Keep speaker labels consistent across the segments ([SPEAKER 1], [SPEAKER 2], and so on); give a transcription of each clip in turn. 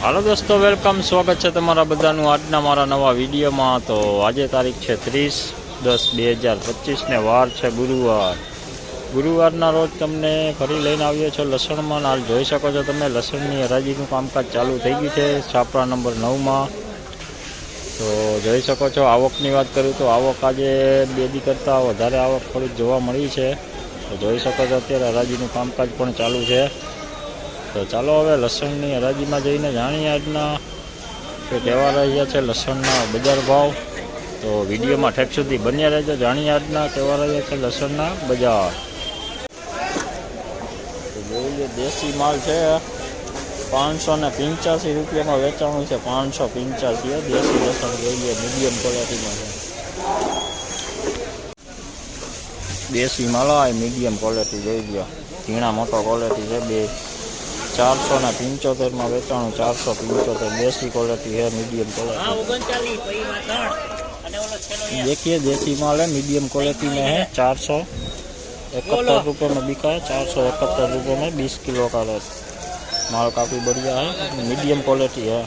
[SPEAKER 1] હાલો દોસ્તો, વેલકમ. સ્વાગત છે તમારા બધાનું આજના મારા નવા વિડીયોમાં. તો આજે તારીખ છે ત્રીસ દસ બે હજાર પચીસને વાર છે ગુરુવાર. ગુરુવારના રોજ તમને ફરી લઈને આવ્યો છો લસણમાં. હાલ જોઈ શકો છો તમે, લસણની હરાજીનું કામકાજ ચાલુ થઈ ગયું છે છાપરા નંબર નવમાં. તો જોઈ શકો છો આવકની વાત કરું તો આવક આજે બે દી કરતાં વધારે આવક થોડીક જોવા મળી છે. તો જોઈ શકો છો અત્યારે હરાજીનું કામકાજ પણ ચાલુ છે. તો ચાલો હવે લસણની હરાજીમાં જઈને જાણીએ આજના કે કહેવા રહ્યા છે લસણના બજાર ભાવ. તો વિડીયોમાં ઠેક સુધી બન્યા રહેજો, જાણીએ આજના કહેવા રહ્યા છે લસણના બજાર. તો જોઈ લો, દેશી માલ છે. પાંચસો ને પંચ્યાસી રૂપિયામાં વેચાણું છે, પાંચસો પંચ્યાસી. દેશી લસણ જોઈએ મીડિયમ ક્વોલિટીમાં છે. દેશી માલ હોય મીડિયમ ક્વોલિટી જોઈ લો. ઝીણા મોટો ક્વોલિટી છે, બે ચારસો ને પંચોતેરમાં વેચાણું ચારસો પંચોતેર દેશી ક્વોલિટી है मीडियम क्वालिटी देखिए देसी माल है मीडियम क्वालिटी में है चार सौ इकहत्तर रुपये में बिका है चार सौ इकहत्तर रुपये में बीस किलो का रेट माल काफ़ी बढ़िया है मीडियम क्वालिटी है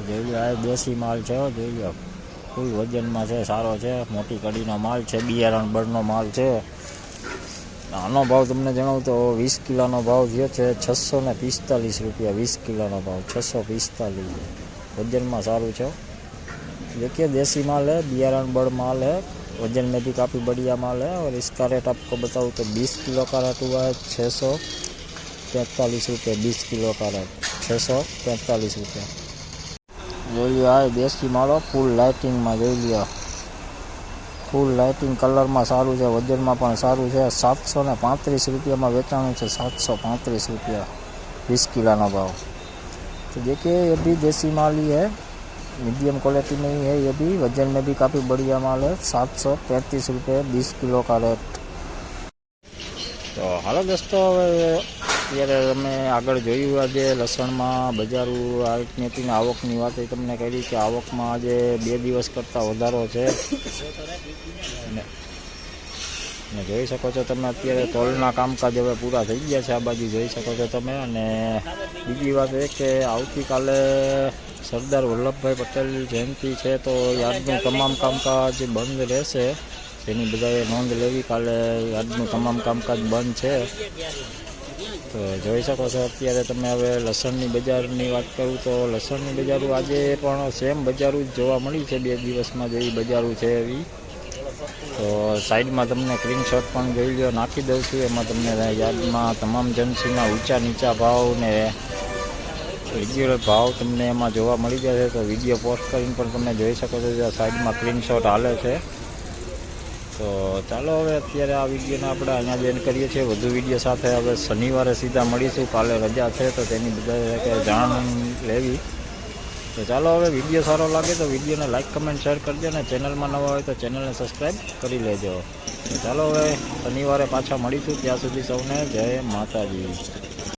[SPEAKER 1] જોઈ લો આ દેશી માલ છે હો, જોઈ લો ફૂલ વજનમાં છે સારો છે મોટી કડીનો માલ છે બિયારણ બળનો માલ છે આનો ભાવ તમને જણાવું તો વીસ કિલોનો ભાવ જે છે છસો ને પિસ્તાલીસ રૂપિયા વીસ કિલોનો ભાવ છસો પિસ્તાલીસ वजन सारू छो देखिए देसी माल है बियारण बड़ माल है वजन में भी काफ़ी बढ़िया माल है और इसका रेट आपको बताऊँ तो 20 किलो का रेट हुआ है छः सौ पैंतालीस रुपये बीस किलो का रेट छः सौ पैंतालीस रुपये જોઈ લ્યો આ દેશી માળો ફૂલ લાઇટિંગમાં જોઈ લ્યો ફૂલ લાઇટિંગ કલરમાં સારું છે વજનમાં પણ સારું છે સાતસો ને પાંત્રીસ રૂપિયામાં વેચાણું છે સાતસો પાંત્રીસ રૂપિયા વીસ કિલોનો ભાવ तो देखिए ये भी देसी माल ही है मीडियम क्वालिटी में ही है ये भी वजन में भी काफ़ी बढ़िया माल है सात सौ पैंतीस रुपये बीस किलो का रेट તો હાલો દોસ્તો હવે અત્યારે તમે આગળ જોયું આજે લસણમાં બજારું આ રીતની હતી ને આવકની વાત એ તમને કરી કે આવકમાં આજે બે દિવસ કરતાં વધારો છે. અને જોઈ શકો છો તમે અત્યારે તોલના કામકાજ હવે પૂરા થઈ ગયા છે. આ બાજુ જોઈ શકો છો તમે. અને બીજી વાત એ કે આવતીકાલે સરદાર વલ્લભભાઈ પટેલની જયંતિ છે તો યાદનું તમામ કામકાજ બંધ રહેશે. તેની બધાએ નોંધ લેવી કાલે યાદનું તમામ કામકાજ બંધ છે. તો જોઈ શકો છો, અત્યારે તમે હવે લસણની બજારની વાત કરું તો લસણની બજારું આજે પણ સેમ બજારું જ જોવા મળી છે, બે દિવસમાં જેવી બજારો છે એવી. તો સાઈડમાં તમને સ્ક્રીનશોટ પણ જોઈ લો નાખી દઉં છું, એમાં તમને યાદમાં તમામ જનસીના ઊંચા નીચા ભાવ ને રેગ્યુલર ભાવ તમને એમાં જોવા મળી જશે. તો વીડિયો પોસ્ટ કરીને પણ તમે જોઈ શકો છો સાઈડમાં શોટ હાલે છે. તો ચાલો હવે અત્યારે આ વિડીયોને આપણે અહીંયા જ કરીએ છીએ. વધુ વીડિયો સાથે હવે શનિવારે સીધા મળીશું. કાલે રજા છે તો તેની બધા જાણ લેવી. તો ચાલો હવે વીડિયો સારો લાગે તો વિડીયોને લાઇક કમેન્ટ, શેર કરજો અને ચેનલમાં નવા હોય તો ચેનલને સબસ્ક્રાઈબ કરી લેજો. તો ચાલો હવે શનિવારે પાછા મળીશું. ત્યાં સુધી સૌને જય માતાજી.